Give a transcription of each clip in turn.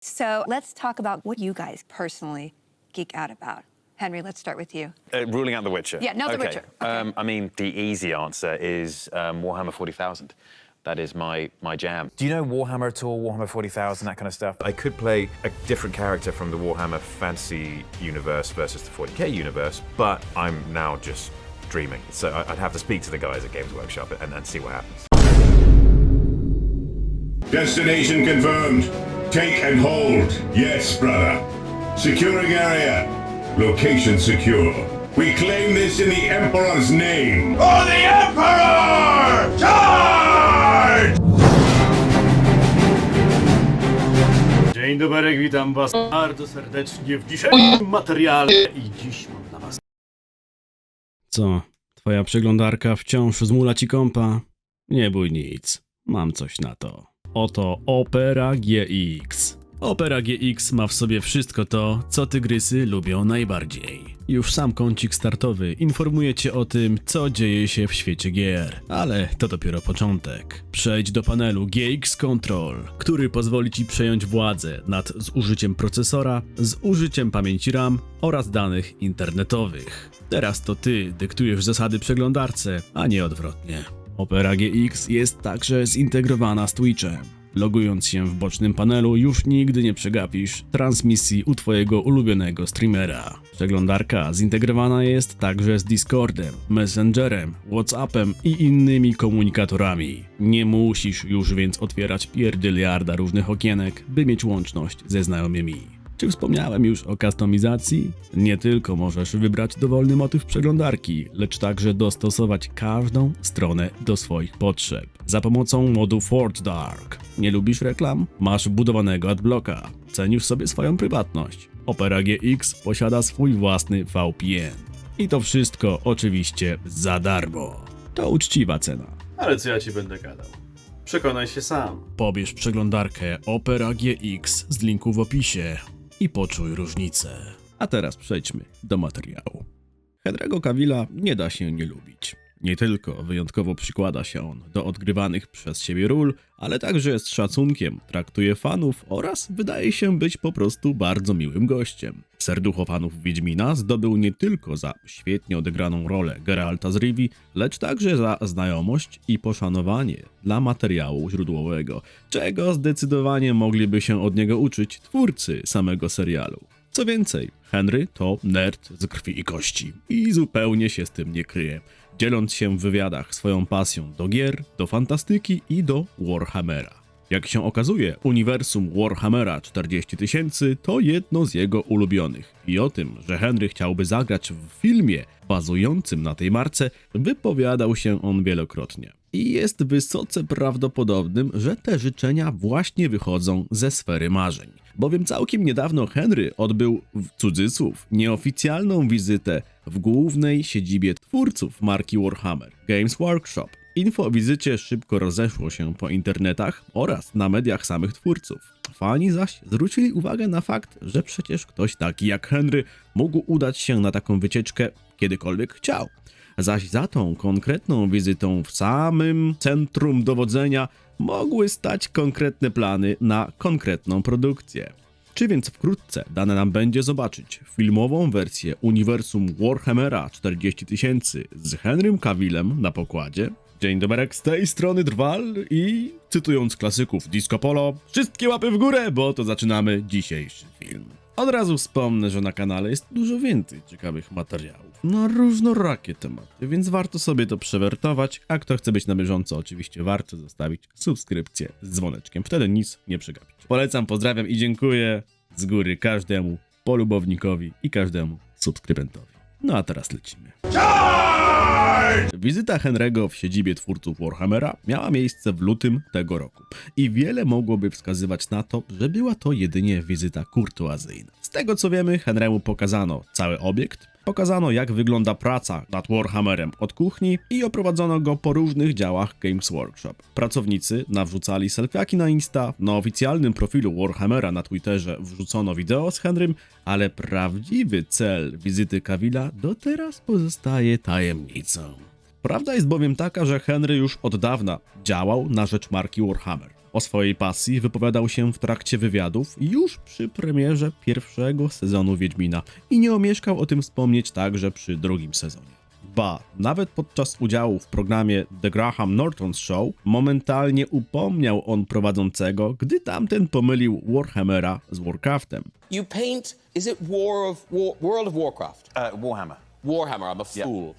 So let's talk about what you guys personally geek out about. Henry, let's start with you. Uh, ruling out The Witcher. Yeah, not The okay. Witcher. Okay. Um, I mean, the easy answer is um, Warhammer 40,000. That is my, my jam. Do you know Warhammer at all? Warhammer 40,000, that kind of stuff? I could play a different character from the Warhammer Fantasy universe versus the 40k universe, but I'm now just dreaming. So I- I'd have to speak to the guys at Games Workshop and, and see what happens. Destination confirmed. Take and hold. Yes, brother. Securing area. Location secure. We claim this in the Emperor's name. For the Emperor! Charge! Dzień dobry, witam was bardzo serdecznie w dzisiejszym materiale i dziś mam dla was... Co? Twoja przeglądarka wciąż zmula ci kompa? Nie bój nic, mam coś na to. Oto Opera GX. Opera GX ma w sobie wszystko to, co tygrysy lubią najbardziej. Już sam kącik startowy informuje cię o tym, co dzieje się w świecie gier. Ale to dopiero początek. Przejdź do panelu GX Control, który pozwoli ci przejąć władzę nad zużyciem procesora, z użyciem pamięci RAM oraz danych internetowych. Teraz to ty dyktujesz zasady przeglądarce, a nie odwrotnie. Opera GX jest także zintegrowana z Twitchem. Logując się w bocznym panelu, już nigdy nie przegapisz transmisji u Twojego ulubionego streamera. Przeglądarka zintegrowana jest także z Discordem, Messengerem, WhatsAppem i innymi komunikatorami. Nie musisz już więc otwierać pierdyliarda różnych okienek, by mieć łączność ze znajomymi. Czy wspomniałem już o kustomizacji? Nie tylko możesz wybrać dowolny motyw przeglądarki, lecz także dostosować każdą stronę do swoich potrzeb. Za pomocą modu Fort Dark. Nie lubisz reklam? Masz budowanego adblocka. Cenisz sobie swoją prywatność. Opera GX posiada swój własny VPN. I to wszystko oczywiście za darmo. To uczciwa cena. Ale co ja ci będę gadał? Przekonaj się sam. Pobierz przeglądarkę Opera GX z linku w opisie i poczuj różnicę. A teraz przejdźmy do materiału. Henry'ego Cavilla nie da się nie lubić. Nie tylko wyjątkowo przykłada się on do odgrywanych przez siebie ról, ale także z szacunkiem traktuje fanów oraz wydaje się być po prostu bardzo miłym gościem. Serducho fanów Wiedźmina zdobył nie tylko za świetnie odegraną rolę Geralta z Rivi, lecz także za znajomość i poszanowanie dla materiału źródłowego, czego zdecydowanie mogliby się od niego uczyć twórcy samego serialu. Co więcej, Henry to nerd z krwi i kości i zupełnie się z tym nie kryje, dzieląc się w wywiadach swoją pasją do gier, do fantastyki i do Warhammera. Jak się okazuje, uniwersum Warhammera 40 tysięcy to jedno z jego ulubionych i o tym, że Henry chciałby zagrać w filmie bazującym na tej marce, wypowiadał się on wielokrotnie. I jest wysoce prawdopodobnym, że te życzenia właśnie wychodzą ze sfery marzeń. Bowiem całkiem niedawno Henry odbył w cudzysłów nieoficjalną wizytę w głównej siedzibie twórców marki Warhammer, Games Workshop. Info o wizycie szybko rozeszło się po internetach oraz na mediach samych twórców. Fani zaś zwrócili uwagę na fakt, że przecież ktoś taki jak Henry mógł udać się na taką wycieczkę kiedykolwiek chciał. Zaś za tą konkretną wizytą w samym centrum dowodzenia mogły stać konkretne plany na konkretną produkcję. Czy więc wkrótce dane nam będzie zobaczyć filmową wersję uniwersum Warhammera 40 tysięcy z Henrym Cavillem na pokładzie? Dzień dobry, z tej strony Drwal i cytując klasyków Disco Polo, wszystkie łapy w górę, bo to zaczynamy dzisiejszy film. Od razu wspomnę, że na kanale jest dużo więcej ciekawych materiałów na różnorakie tematy, więc warto sobie to przewertować, a kto chce być na bieżąco, oczywiście warto zostawić subskrypcję z dzwoneczkiem, wtedy nic nie przegapicie. Polecam, pozdrawiam i dziękuję z góry każdemu polubownikowi i każdemu subskrybentowi. No a teraz lecimy. Wizyta Henry'ego w siedzibie twórców Warhammera miała miejsce w lutym tego roku i wiele mogłoby wskazywać na to, że była to jedynie wizyta kurtuazyjna. Z tego co wiemy, Henry'emu pokazano cały obiekt, pokazano jak wygląda praca nad Warhammerem od kuchni i oprowadzono go po różnych działach Games Workshop. Pracownicy nawrzucali selfiaki na Insta, na oficjalnym profilu Warhammera na Twitterze wrzucono wideo z Henrym, ale prawdziwy cel wizyty Cavilla do teraz pozostaje tajemnicą. Prawda jest bowiem taka, że Henry już od dawna działał na rzecz marki Warhammer. O swojej pasji wypowiadał się w trakcie wywiadów już przy premierze pierwszego sezonu Wiedźmina i nie omieszkał o tym wspomnieć także przy drugim sezonie. Ba, nawet podczas udziału w programie The Graham Norton Show momentalnie upomniał on prowadzącego, gdy tamten pomylił Warhammera z Warcraftem. You paint, is it War of War, World of Warcraft? Uh, Warhammer. Warhammer, I'm a fool.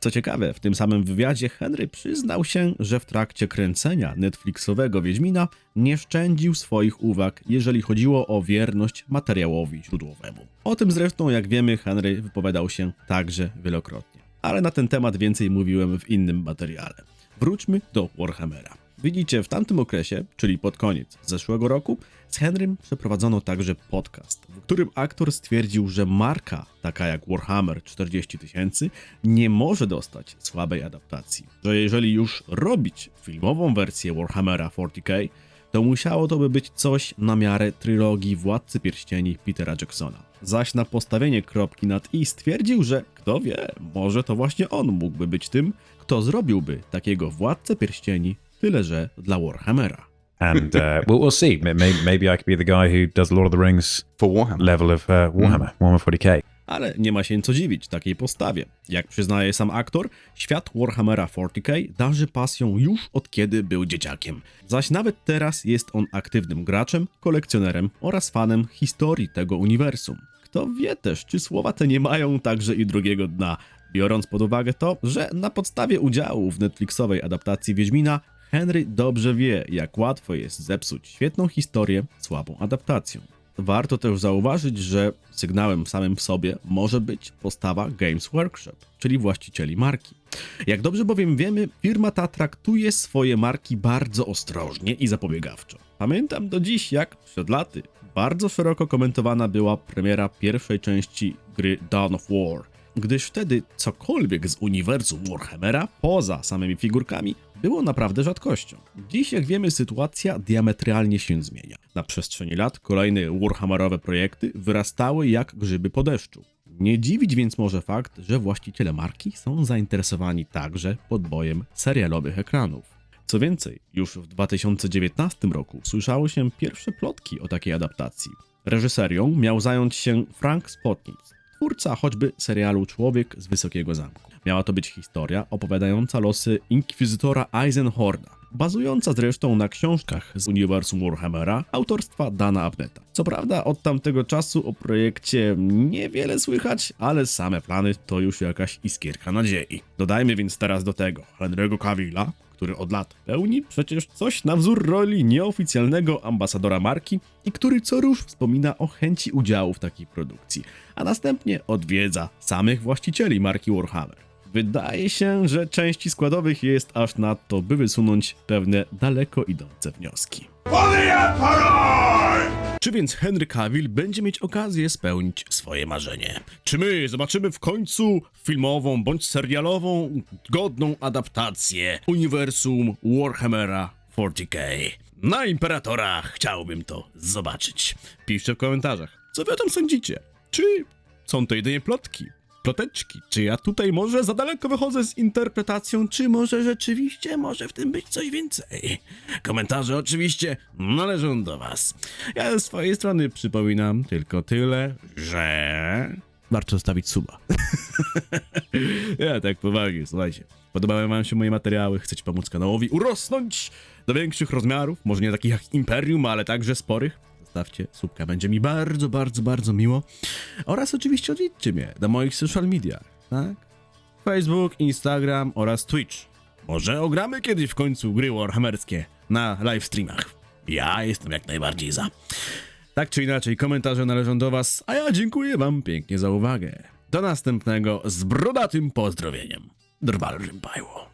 Co ciekawe, w tym samym wywiadzie Henry przyznał się, że w trakcie kręcenia Netflixowego Wiedźmina nie szczędził swoich uwag, jeżeli chodziło o wierność materiałowi źródłowemu. O tym zresztą, jak wiemy, Henry wypowiadał się także wielokrotnie. Ale na ten temat więcej mówiłem w innym materiale. Wróćmy do Warhammera. Widzicie, w tamtym okresie, czyli pod koniec zeszłego roku, z Henrym przeprowadzono także podcast, w którym aktor stwierdził, że marka taka jak Warhammer 40 tysięcy nie może dostać słabej adaptacji. Że jeżeli już robić filmową wersję Warhammera 40k, to musiało to by być coś na miarę trylogii Władcy Pierścieni Petera Jacksona. Zaś na postawienie kropki nad i stwierdził, że kto wie, może to właśnie on mógłby być tym, kto zrobiłby takiego Władcę Pierścieni, tyle że dla Warhammera. And uh, we'll, we'll see. May- may- Maybe I could be the guy who does Lord of the Rings For Warhammer. level of uh, Warhammer, Warhammer 40k. Ale nie ma się co dziwić takiej postawie. Jak przyznaje sam aktor, świat Warhammera 40k darzy pasją już od kiedy był dzieciakiem. Zaś nawet teraz jest on aktywnym graczem, kolekcjonerem oraz fanem historii tego uniwersum. Kto wie też, czy słowa te nie mają także i drugiego dna, biorąc pod uwagę to, że na podstawie udziału w Netflixowej adaptacji Wiedźmina Henry dobrze wie, jak łatwo jest zepsuć świetną historię słabą adaptacją. Warto też zauważyć, że sygnałem samym w sobie może być postawa Games Workshop, czyli właścicieli marki. Jak dobrze bowiem wiemy, firma ta traktuje swoje marki bardzo ostrożnie i zapobiegawczo. Pamiętam do dziś, jak przed laty bardzo szeroko komentowana była premiera pierwszej części gry Dawn of War, gdyż wtedy cokolwiek z uniwersum Warhammera, poza samymi figurkami, było naprawdę rzadkością. Dziś, jak wiemy, sytuacja diametralnie się zmienia. Na przestrzeni lat kolejne Warhammerowe projekty wyrastały jak grzyby po deszczu. Nie dziwić więc może fakt, że właściciele marki są zainteresowani także podbojem serialowych ekranów. Co więcej, już w 2019 roku słyszały się pierwsze plotki o takiej adaptacji. Reżyserią miał zająć się Frank Spotnitz, twórca choćby serialu Człowiek z Wysokiego Zamku. Miała to być historia opowiadająca losy inkwizytora Eisenhorna, bazująca zresztą na książkach z uniwersum Warhammera autorstwa Dana Abneta. Co prawda od tamtego czasu o projekcie niewiele słychać, ale same plany to już jakaś iskierka nadziei. Dodajmy więc teraz do tego Henry'ego Cavilla, który od lat pełni przecież coś na wzór roli nieoficjalnego ambasadora marki i który co rusz wspomina o chęci udziału w takiej produkcji, a następnie odwiedza samych właścicieli marki Warhammer. Wydaje się, że części składowych jest aż nadto, by wysunąć pewne daleko idące wnioski. Czy więc Henry Cavill będzie mieć okazję spełnić swoje marzenie? Czy my zobaczymy w końcu filmową bądź serialową godną adaptację uniwersum Warhammera 40k? Na Imperatora chciałbym to zobaczyć. Piszcie w komentarzach, co wy o tym sądzicie. Czy są to jedynie plotki? Ploteczki, czy ja tutaj może za daleko wychodzę z interpretacją, czy może rzeczywiście może w tym być coś więcej? Komentarze oczywiście należą do was. Ja ze swojej strony przypominam tylko tyle, że warto zostawić suba. ja tak poważnie, słuchajcie. Podobały wam się moje materiały, chcecie pomóc kanałowi urosnąć do większych rozmiarów, może nie takich jak Imperium, ale także sporych? Zostawcie subka, będzie mi bardzo, bardzo, bardzo miło. Oraz oczywiście odwiedźcie mnie na moich social mediach, tak? Facebook, Instagram oraz Twitch. Może ogramy kiedyś w końcu gry warhammerskie na live streamach. Ja jestem jak najbardziej za. Tak czy inaczej, komentarze należą do Was, a ja dziękuję Wam pięknie za uwagę. Do następnego z brodatym pozdrowieniem. Drwal Rympajło.